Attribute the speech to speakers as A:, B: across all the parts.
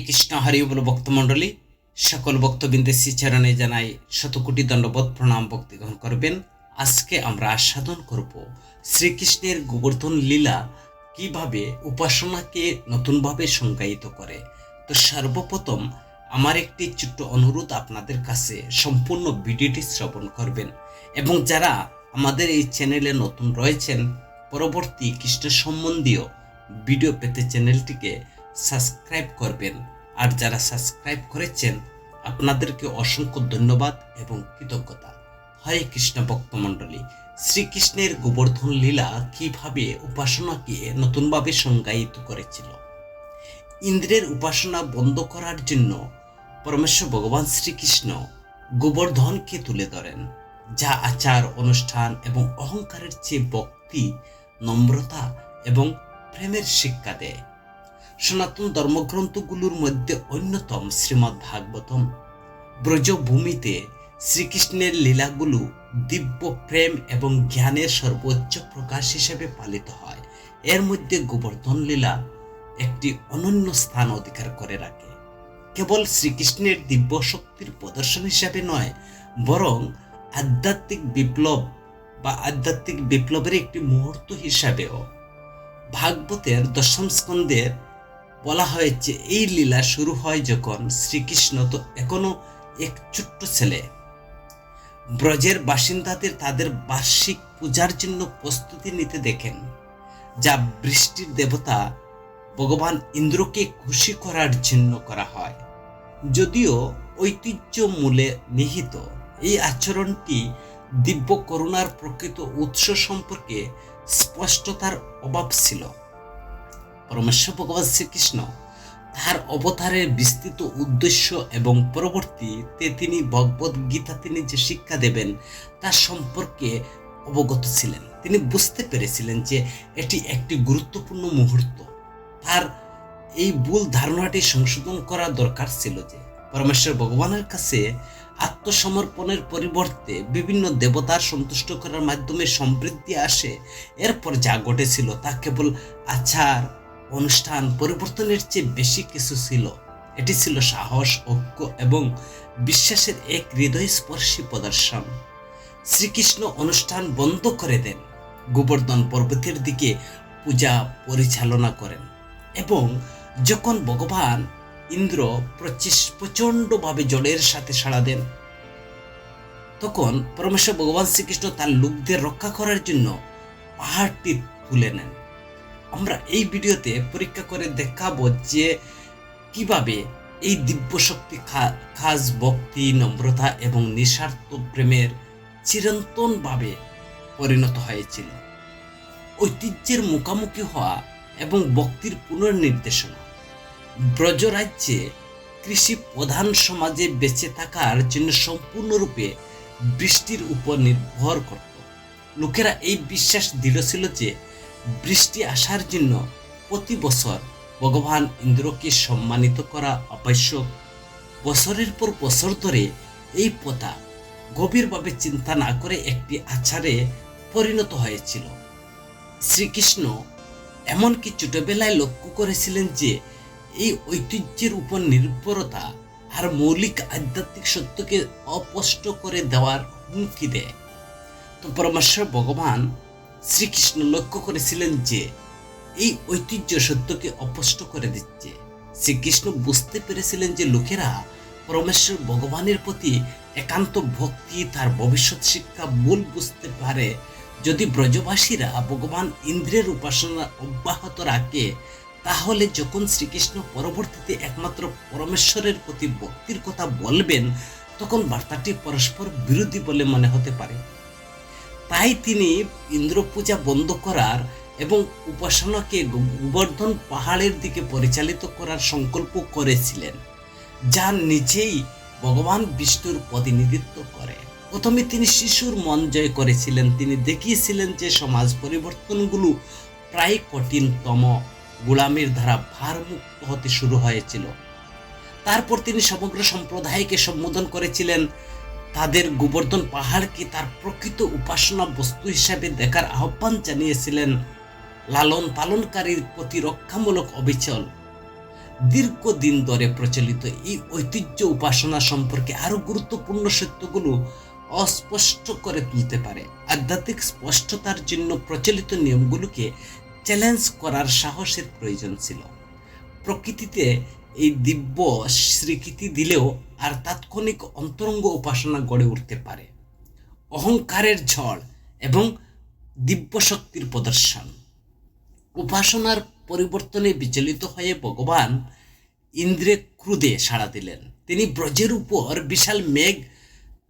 A: কৃষ্ণ বল ভক্তমণ্ডলী সকল ভক্তবৃন্দের শ্রীচরণে জানাই শতকোটি দণ্ডবোধ, প্রণাম, ভক্তি গ্রহণ করবেন। আজকে আমরা আস্বাদন করব শ্রীকৃষ্ণের গোবর্ধন লীলা কীভাবে উপাসনাকে নতুনভাবে সংজ্ঞায়িত করে। তো সর্বপ্রথম আমার একটি ছোট্ট অনুরোধ আপনাদের কাছে, সম্পূর্ণ ভিডিওটি শ্রবণ করবেন এবং যারা আমাদের এই চ্যানেলে নতুন রয়েছেন, পরবর্তী কৃষ্ণ সম্বন্ধীয় ভিডিও পেতে চ্যানেলটিকে সাবস্ক্রাইব করবেন। আর যারা সাবস্ক্রাইব করেছেন, আপনাদেরকে অসংখ্য ধন্যবাদ এবং কৃতজ্ঞতা। হরে কৃষ্ণ ভক্তমণ্ডলী, শ্রীকৃষ্ণের গোবর্ধন লীলা কীভাবে উপাসনাকে নতুনভাবে সংজ্ঞায়িত করেছিল? ইন্দ্রের উপাসনা বন্ধ করার জন্য পরমেশ্বর ভগবান শ্রীকৃষ্ণ গোবর্ধনকে তুলে ধরেন, যা আচার, অনুষ্ঠান এবং অহংকারের চেয়ে ভক্তি, নম্রতা এবং প্রেমের শিক্ষা দেয়। সনাতন ধর্মগ্রন্থগুলোর মধ্যে অন্যতম শ্রীমদ্ ভাগবতম ব্রজভূমিতে শ্রীকৃষ্ণের লীলাগুলো দিব্য প্রেম এবং জ্ঞানের সর্বোচ্চ প্রকাশ হিসেবে পালিত হয়। এর মধ্যে গোবর্ধন লীলা একটি অনন্য স্থান অধিকার করে রাখে। কেবল শ্রীকৃষ্ণের দিব্য শক্তির প্রদর্শন হিসাবে নয়, বরং আধ্যাত্মিক বিপ্লব বা আধ্যাত্মিক বিপ্লবের একটি মুহূর্ত হিসাবেও। ভাগবতের দশম স্কন্ধের বলা হয়েছে এই লীলা শুরু হয় যখন শ্রীকৃষ্ণ তো এখনও এক ছোট্ট ছেলে। ব্রজের বাসিন্দাদের তাদের বার্ষিক পূজার জন্য প্রস্তুতি নিতে দেখেন, যা বৃষ্টির দেবতা ভগবান ইন্দ্রকে খুশি করার জন্য করা হয়। যদিও ঐতিহ্য মূলে নিহিত, এই আচরণটি দিব্য করুণার প্রকৃত উৎস সম্পর্কে স্পষ্টতার অভাব ছিল। পরমেশ্বর ভগবান শ্রীকৃষ্ণ তার অবতারের বিস্তৃত উদ্দেশ্য এবং পরবর্তীতে তিনি ভগবত গীতা তিনি যে শিক্ষা দেবেন, তার সম্পর্কে অবগত ছিলেন। তিনি বুঝতে পেরেছিলেন যে এটি একটি গুরুত্বপূর্ণ মুহূর্ত। তার এই ভুল ধারণাটি সংশোধন করা দরকার ছিল যে পরমেশ্বর ভগবানের কাছে আত্মসমর্পণের পরিবর্তে বিভিন্ন দেবতার সন্তুষ্ট করার মাধ্যমে সমৃদ্ধি আসে। এরপর যা ঘটেছিল তা কেবল আচার অনুষ্ঠান পরিবর্তনের চেয়ে বেশি কিছু ছিল। এটি ছিল সাহস, ঐক্য এবং বিশ্বাসের এক হৃদয়স্পর্শী প্রদর্শন। শ্রীকৃষ্ণ অনুষ্ঠান বন্ধ করে দেন। গোবর্ধন পর্বতের দিকে পূজা পরিচালনা করেন এবং যখন ভগবান ইন্দ্র প্রচণ্ডভাবে জলের সাথে সাড়া দেন, তখন পরমেশ্বর ভগবান শ্রীকৃষ্ণ তার লোকদের রক্ষা করার জন্য পাহাড়টি তুলে নেন। আমরা এই ভিডিওতে পরীক্ষা করে দেখাবো যে কীভাবে এই দিব্য শক্তি খাস ভক্তি, নম্রতা এবং নিঃস্বার্থ প্রেমের চিরন্তনভাবে পরিণত হয়েছিল। ঐতিহ্যের মুখোমুখি হওয়া এবং ভক্তির পুনর্নির্দেশনা। ব্রজরাজ্যে কৃষি প্রধান সমাজে বেঁচে থাকার জন্য সম্পূর্ণরূপে বৃষ্টির উপর নির্ভর করত। লোকেরা এই বিশ্বাস দৃঢ় ছিল যে বৃষ্টি আসার জন্য প্রতি বছর ভগবান ইন্দ্রকে সম্মানিত করা আবশ্যক। বছরের পর বছর ধরে এই প্রথা গভীরভাবে চিন্তা না করে একটি আচারে পরিণত হয়েছিল। শ্রীকৃষ্ণ এমনকি ছোটবেলায় লক্ষ্য করেছিলেন যে এই ঐতিহ্যের উপর নির্ভরতা আর মৌলিক আধ্যাত্মিক সত্যকে অপষ্ট করে দেওয়ার হুমকি দেয়। তো পরমেশ্বর ভগবান শ্রীকৃষ্ণ লক্ষ্য করেছিলেন যে এই ঐতিহ্য সত্যকে অপষ্ট করে দিচ্ছে। শ্রীকৃষ্ণ বুঝতে পেরেছিলেন যে লোকেরা পরমেশ্বর ভগবানের প্রতি একান্ত ভক্তি, তার ভবিষ্যৎ শিক্ষা মূল বুঝতে পারে। যদি ব্রজবাসীরা ভগবান ইন্দ্রের উপাসনা অব্যাহত রাখে, তাহলে যখন শ্রীকৃষ্ণ পরবর্তীতে একমাত্র পরমেশ্বরের প্রতি ভক্তির কথা বলবেন, তখন বার্তাটি পরস্পর বিরোধী বলে মনে হতে পারে। তাই তিনি ইন্দ্র পূজা বন্ধ করার এবং উপাসনাকে গোবর্ধন পাহাড়ের দিকে পরিচালিত করার সংকল্প করেছিলেন, যা নিজেই ভগবান বিষ্ণুর প্রতিনিধিত্ব করে। প্রথমে তিনি শিশুর মন জয় করেছিলেন। তিনি দেখিয়েছিলেন যে সমাজ পরিবর্তনগুলো প্রায় কঠিনতম। গোলামির দ্বারা ভারমুক্ত হতে শুরু হয়েছিল। তারপর তিনি সমগ্র সম্প্রদায়কে সম্বোধন করেছিলেন। তাদের গোবর্ধন পাহাড়কে তার প্রকৃত উপাসনা বস্তু হিসাবে দেখার আহ্বান জানিয়েছিলেন লালন পালনকারীর প্রতিরক্ষামূলক অবিচল। দীর্ঘদিন ধরে প্রচলিত এই ঐতিহ্য উপাসনা সম্পর্কে আরও গুরুত্বপূর্ণ সত্যগুলো অস্পষ্ট করে তুলতে পারে। আধ্যাত্মিক স্পষ্টতার জন্য প্রচলিত নিয়মগুলোকে চ্যালেঞ্জ করার সাহসের প্রয়োজন ছিল। প্রকৃতিতে এই দিব্য স্বীকৃতি দিলেও আর তাৎক্ষণিক অন্তরঙ্গ উপাসনা গড়ে উঠতে পারে। অহংকারের ঝড় এবং দিব্য শক্তির প্রদর্শন। উপাসনার পরিবর্তনে বিচলিত হয়ে ভগবান ইন্দ্রে ক্রুদে সাড়া দিলেন। তিনি ব্রজের উপর বিশাল মেঘ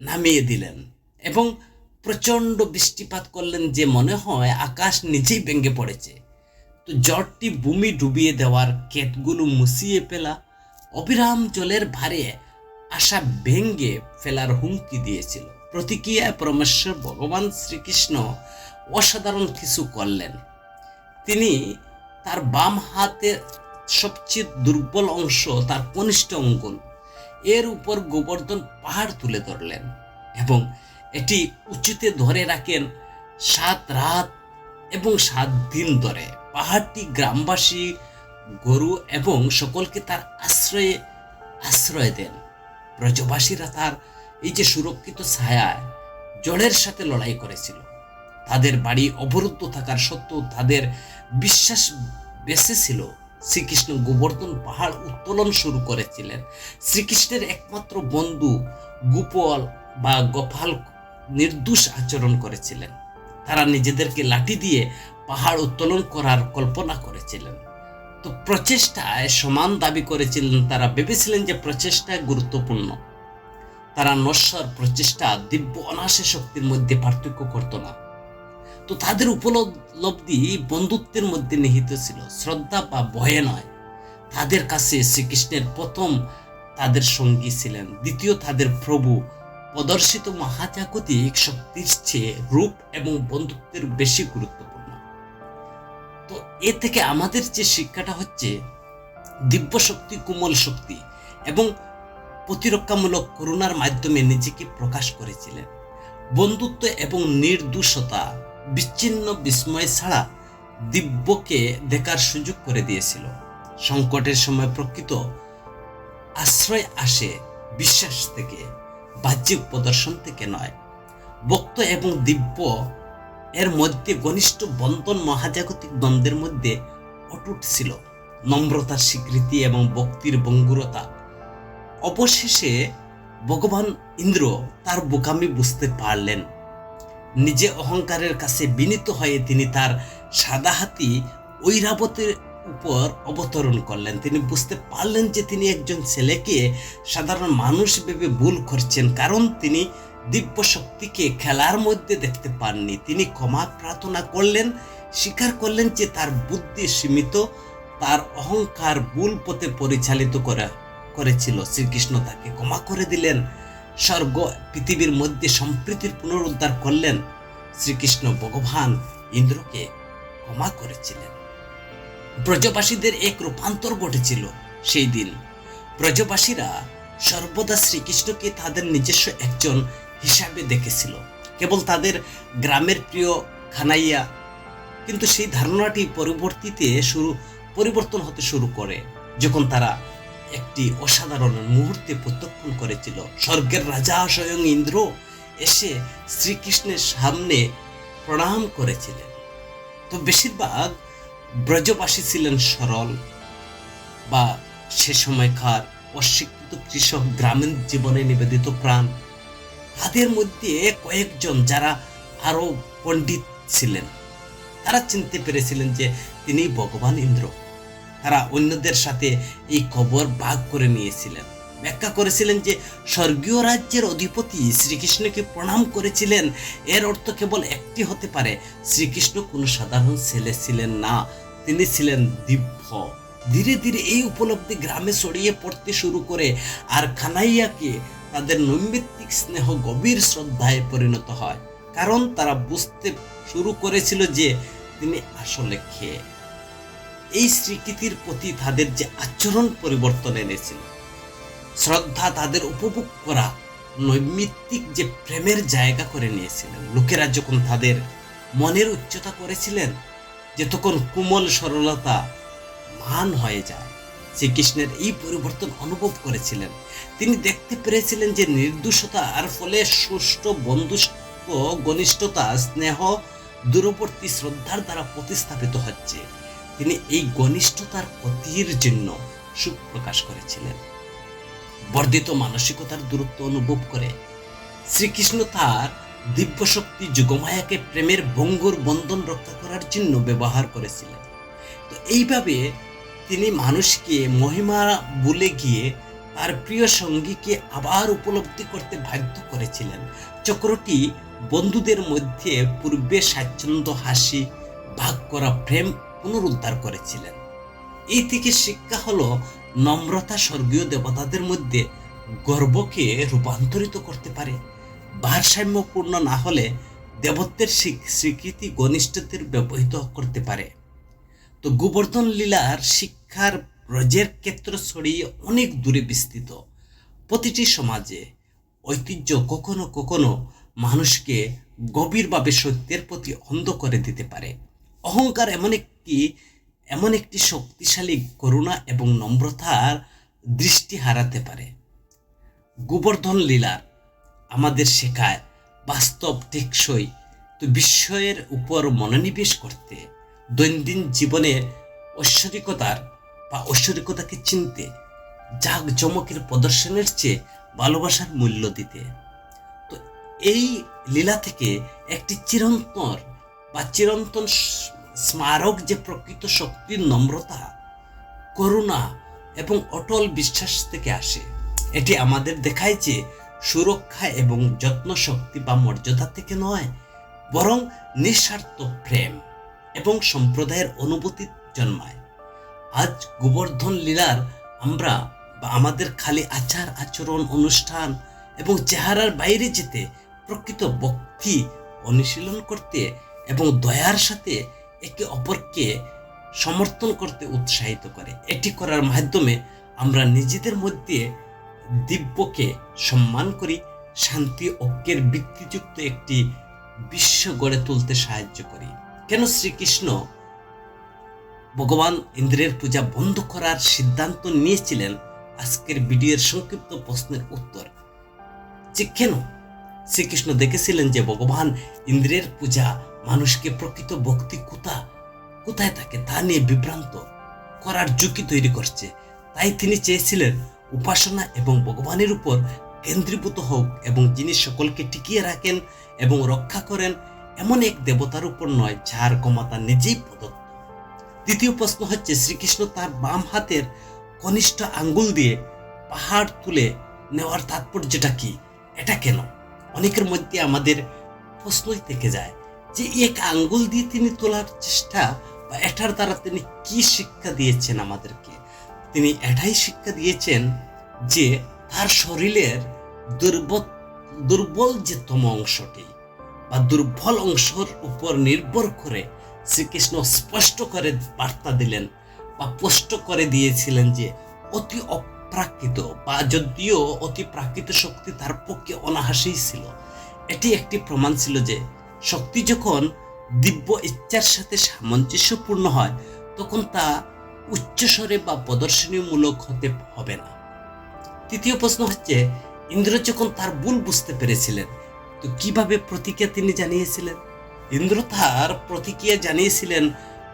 A: নামিয়ে দিলেন এবং প্রচণ্ড বৃষ্টিপাত করলেন যে মনে হয় আকাশ নিজেই ভেঙে পড়েছে। তো জ্বরটি ভূমি ডুবিয়ে দেওয়ার কেটগুলো মুছিয়ে ফেলা, অবিরাম জলের ভারে আশা ভেঙ্গে ফেলার হুমকি দিয়েছিল। প্রতিক্রিয়ায় পরমেশ্বর ভগবান শ্রীকৃষ্ণ অসাধারণ কিছু করলেন। তিনি তার বাম হাতের সবচেয়ে দুর্বল অংশ, তার কনিষ্ঠ অঙ্গুল, এর উপর গোবর্ধন পাহাড় তুলে ধরলেন এবং এটি উঁচুতে ধরে রাখেন সাত রাত এবং সাত দিন ধরে। পাহাড়টি গ্রামবাসী, গরু এবং সকলকে তার আশ্রয়ে, আশ্রয় দেন। ব্রজবাসীরা তার এই যে সুরক্ষিত ছায়ায় জলের সাথে লড়াই করেছিল। তাদের বাড়ি অবরুদ্ধ থাকার সত্ত্বেও তাদের বিশ্বাস বেঁচে ছিল। শ্রীকৃষ্ণ গোবর্ধন পাহাড় উত্তোলন শুরু করেছিলেন। শ্রীকৃষ্ণের একমাত্র বন্ধু গোপাল বা গোপাল নির্দোষ আচরণ করেছিলেন। তারা নিজেদেরকে লাঠি দিয়ে পাহাড় উত্তোলন করার কল্পনা করেছিলেন। তো প্রচেষ্টায় সমান দাবি করেছিলেন তারা, ভেবেছিলেন যে প্রচেষ্টা গুরুত্বপূর্ণ। তারা নশ্বর প্রচেষ্টা দিব্য অনাশে শক্তির মধ্যে পার্থক্য করত না। তো তাদের উপলব্ধি বন্ধুত্বের মধ্যে নিহিত ছিল, শ্রদ্ধা বা ভয়ে নয়। তাদের কাছে শ্রীকৃষ্ণের প্রথম তাদের সঙ্গী ছিলেন, দ্বিতীয় তাদের প্রভু। প্রদর্শিত মহাজাগতিক শক্তির চেয়ে রূপ এবং বন্ধুত্বের বেশি গুরুত্বপূর্ণ তো এ থেকে আমাদের যে শিক্ষাটা হচ্ছে দিব্য শক্তি কোমল শক্তি এবং প্রতিরক্ষামূলক করুণার মাধ্যমে নিজেকে প্রকাশ করেছিলেন। বন্ধুত্ব এবং নির্দোষতা বিচ্ছিন্ন বিস্ময় ছাড়া দিব্যকে দেখার সুযোগ করে দিয়েছিল। সংকটের সময় প্রকৃত আশ্রয় আসে বিশ্বাস থেকে, বাহ্যিক প্রদর্শন থেকে নয়। বক্ত এবং দিব্য এর মধ্যে ঘনিষ্ঠ বন্ধন মহাজাগতিক দ্বন্দ্বের মধ্যে অটুট ছিল। নম্রতার স্বীকৃতি এবং ভক্তির বঙ্গুরতা অবশেষে ভগবান ইন্দ্র তার বোকামি বুঝতে পারলেন। নিজে অহংকারের কাছে বিনীত হয়ে তিনি তার সাদা হাতি ঐরাবতের উপর অবতরণ করলেন। তিনি বুঝতে পারলেন যে তিনি একজন ছেলেকে সাধারণ মানুষ ভেবে ভুল করছেন, কারণ তিনি দিব্য শক্তিকে খেলার মধ্যে দেখতে পাননি। তিনি ক্ষমা প্রার্থনা করলেন, স্বীকার করলেন যে তার বুদ্ধি সীমিত, তার অহংকার ভুল পথে পরিচালিত করা, করেছিল। শ্রীকৃষ্ণ তাকে ক্ষমা করে দিলেন, স্বর্গ পৃথিবীর মধ্যে সম্প্রীতির পুনরুদ্ধার করলেন। শ্রীকৃষ্ণ ভগবান ইন্দ্রকে ক্ষমা করেছিলেন। ব্রজবাসীদের এক রূপান্তর ঘটেছিল সেই দিন। ব্রজবাসীরা সর্বদা শ্রীকৃষ্ণকে তাদের নিজস্ব একজন হিসাবে দেখেছিল। কেবল তাদের গ্রামের প্রিয় খানাইয়া কিন্তু সেই ধারণাটি পরবর্তীতে শুরু, পরিবর্তন হতে শুরু করে। যখন তারা একটি অসাধারণ মুহূর্তে প্রত্যক্ষণ করেছিল, স্বর্গের রাজা স্বয়ং ইন্দ্র এসে শ্রীকৃষ্ণের সামনে প্রণাম করেছিলেন। তো বেশিরভাগ ব্রজবাসী ছিলেন সরল বা সে সময়কার অশিক্ষিত কৃষক গ্রামীণ জীবনে নিবেদিত প্রাণ। তাদের মধ্যে কয়েকজন যারা আরও পণ্ডিত ছিলেন, তারা চিনতে পেরেছিলেন যে তিনি ভগবান ইন্দ্র। তারা অন্যদের সাথে এই খবর ভাগ করে নিয়েছিলেন। ব্যাখ্যা করেছিলেন যে স্বর্গীয় রাজ্যের অধিপতি শ্রীকৃষ্ণকে প্রণাম করেছিলেন, এর অর্থ কেবল একটি হতে পারে, শ্রীকৃষ্ণ কোনো সাধারণ ছেলে ছিলেন না, তিনি ছিলেন দিব্য। ধীরে ধীরে এই উপলব্ধি গ্রামে ছড়িয়ে পড়তে শুরু করে আর খানাইয়াকে তাদের নৈমিত্তিক স্নেহ গভীর শ্রদ্ধায় পরিণত হয়। কারণ তারা বুঝতে শুরু করেছিল যে তিনি আসলে খেয়ে এই স্বীকৃতির প্রতি তাদের যে আচরণ পরিবর্তন এনেছিল, শ্রদ্ধা তাদের উপভোগ করা, নৈমিত্তিক যে প্রেমের জায়গা করে নিয়েছিলেন। লোকেরা যখন তাদের মনের উচ্চতা করেছিলেন যে তখন কোমল সরলতা মান হয়ে যায় শ্রীকৃষ্ণের এই পরিবর্তন অনুভব করেছিলেন। তিনি দেখতে পেরেছিলেন যে নির্দোষতার ফলে সুষ্ঠু বন্ধুত্ব ঘনিষ্ঠতা, স্নেহ, দূরবর্তী শ্রদ্ধার দ্বারা প্রতিস্থাপিত হচ্ছে। তিনি এই ঘনিষ্ঠতার ক্ষতির জন্য সুখ প্রকাশ করেছিলেন। বর্ধিত মানসিকতার দূরত্ব অনুভব করে শ্রীকৃষ্ণ তার দিব্য শক্তি যুগমায়াকে প্রেমের ভঙ্গুর বন্ধন রক্ষা করার জন্য ব্যবহার করেছিলেন। তো এইভাবে তিনি মানুষকে মহিমা বলে গিয়ে তার প্রিয় সঙ্গীকে আবার উপলব্ধি করতে বাধ্য করেছিলেন। চক্রটি বন্ধুদের মধ্যে পূর্বে স্বাচ্ছন্দ্য, হাসি, ভাগ করা, প্রেম পুনরুদ্ধার করেছিলেন। এই থেকে শিক্ষা হলো নম্রতা স্বর্গীয় দেবতাদের মধ্যে গর্বকে রূপান্তরিত করতে পারে। ভারসাম্যপূর্ণ না হলে দেবত্বের স্বীকৃতি ঘনিষ্ঠদের ব্যবহৃত করতে পারে। তো গোবর্ধন লীলার শিক্ষার ব্রজের ক্ষেত্র ছড়িয়ে অনেক দূরে বিস্তৃত। প্রতিটি সমাজে ঐতিহ্য কখনো কখনো মানুষকে গভীরভাবে সত্যের প্রতি অন্ধ করে দিতে পারে। অহংকার এমন একটি এমন একটি শক্তিশালী করুণা এবং নম্রতার দৃষ্টি হারাতে পারে। গোবর্ধন লীলার আমাদের শেখায়, বাস্তব টেকসই তো বিস্ময়ের উপর মনোনিবেশ করতে। দৈনন্দিন জীবনে ঐশ্বরিকতার বা ঐশ্বরিকতাকে চিনতে জাগ জমকের প্রদর্শনের চেয়ে ভালোবাসার মূল্য দিতে। তো এই লীলা থেকে একটি চিরন্তর বা চিরন্তন স্মারক যে প্রকৃত শক্তির নম্রতা, করুণা এবং অটল বিশ্বাস থেকে আসে। এটি আমাদের দেখায় যে সুরক্ষা এবং যত্ন শক্তি বা মর্যাদা থেকে নয়, বরং নিঃস্বার্থ প্রেম এবং সম্প্রদায়ের অনুভূতি জন্মায়। আজ গোবর্ধন লীলার আমরা বা আমাদের খালি আচার আচরণ অনুষ্ঠান এবং চেহারার বাইরে যেতে প্রকৃত ভক্তি অনুশীলন করতে এবং দয়ার সাথে একে অপরকে সমর্থন করতে উৎসাহিত করে। এটি করার মাধ্যমে আমরা নিজেদের মধ্যে দিব্যকে সম্মান করি, শান্তি ঐক্যের ভিত্তিযুক্ত একটি বিশ্ব গড়ে তুলতে সাহায্য করি। কেন শ্রীকৃষ্ণ ভগবান ইন্দ্রের পূজা বন্ধ করার সিদ্ধান্ত নিয়েছিলেন আজকের ভিডিওর সংক্ষিপ্ত প্রশ্নের উত্তর। যে কেন শ্রীকৃষ্ণ দেখেছিলেন যে ভগবান ইন্দ্রের পূজা মানুষকে প্রকৃত ভক্তি কোথা, কোথায় থাকে তা নিয়ে বিভ্রান্ত করার ঝুঁকি তৈরি করছে। তাই তিনি চেয়েছিলেন উপাসনা এবং ভগবানের উপর কেন্দ্রীভূত হোক এবং যিনি সকলকে টিকিয়ে রাখেন এবং রক্ষা করেন, এমন এক দেবতার উপর নয় যার ক্ষমতা নিজেই প্রদত্ত। দ্বিতীয় প্রশ্ন হচ্ছে, শ্রীকৃষ্ণ তার বাম হাতের কনিষ্ঠ আঙ্গুল দিয়ে পাহাড় তুলে নেওয়ার তাৎপর্যটা কি? এটা কেন? অনেকের মধ্যে আমাদের প্রশ্নই থেকে যায় যে, এক আঙ্গুল দিয়ে তিনি তোলার চেষ্টা বা এটার দ্বারা তিনি কি শিক্ষা দিয়েছেন আমাদেরকে? তিনি এটাই শিক্ষা দিয়েছেন যে, তার শরীরের দুর্বল দুর্বল যে তম অংশটি বা দুর্বল অংশের উপর নির্ভর করে শ্রীকৃষ্ণ স্পষ্ট করে বার্তা দিলেন বা স্পষ্ট করে দিয়েছিলেন যে অতি অপ্রাকৃত বা যদিও অতি প্রাকৃত শক্তি তার পক্ষে অনাহাসেই ছিল। এটি একটি প্রমাণ ছিল যে শক্তি যখন দিব্য ইচ্ছার সাথে সামঞ্জস্যপূর্ণ হয়, তখন তা উচ্চস্বরে বা প্রদর্শনীমূলক হতে হবে না। তৃতীয় প্রশ্ন হচ্ছে, ইন্দ্র যখন তার ভুল বুঝতে পেরেছিলেন, তো কীভাবে প্রতিক্রিয়া তিনি জানিয়েছিলেন? ইন্দ্র তার প্রতিক্রিয়া জানিয়েছিলেন,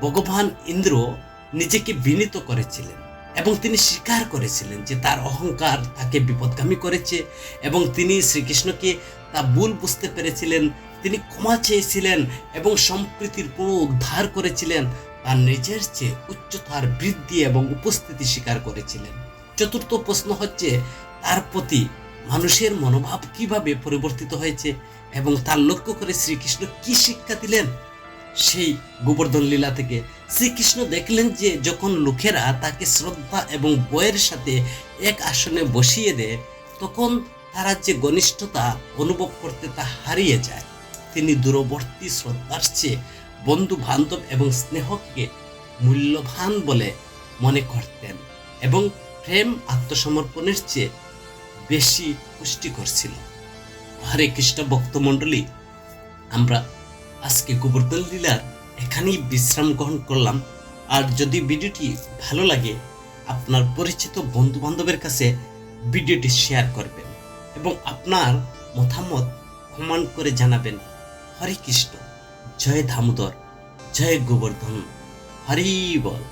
A: ভগবান ইন্দ্র নিজেকে বিনীত করেছিলেন এবং তিনি স্বীকার করেছিলেন যে তার অহংকার তাকে বিপদগামী করেছে এবং তিনি শ্রীকৃষ্ণকে তা ভুল বুঝতে পেরেছিলেন। তিনি ক্ষমা চেয়েছিলেন এবং সম্প্রীতির পুনঃ উদ্ধার করেছিলেন। তার নিজের চেয়ে উচ্চতার বৃদ্ধি এবং উপস্থিতি স্বীকার করেছিলেন। চতুর্থ প্রশ্ন হচ্ছে, তার প্রতি মানুষের মনোভাব কীভাবে পরিবর্তিত হয়েছে? এবং তার লক্ষ্য করে শ্রীকৃষ্ণ কি শিক্ষা দিলেন? সেই গোবর্ধন লীলা থেকে শ্রীকৃষ্ণ দেখলেন যে যখন লোকেরা তাকে শ্রদ্ধা এবং বয়ের সাথে এক আসনে বসিয়ে দেয়, তখন তারা যে ঘনিষ্ঠতা অনুভব করতে তা হারিয়ে যায়। তিনি দূরবর্তী শ্রদ্ধার চেয়ে বন্ধু বান্ধব এবং স্নেহকে মূল্যবান বলে মনে করতেন এবং প্রেম আত্মসমর্পণের চেয়ে বেশি পুষ্টিকর ছিল। হরে কৃষ্ণ ভক্তমণ্ডলী, আমরা আজকে গোবর্ধন লীলার এখানেই বিশ্রাম গ্রহণ করলাম। আর যদি ভিডিওটি ভালো লাগে, আপনার পরিচিত বন্ধু বান্ধবের কাছে ভিডিওটি শেয়ার করবেন এবং আপনার মতামত কমেন্ট করে জানাবেন। হরে কৃষ্ণ, জয় দামোদর জয় গোবর্ধন, হরি বল।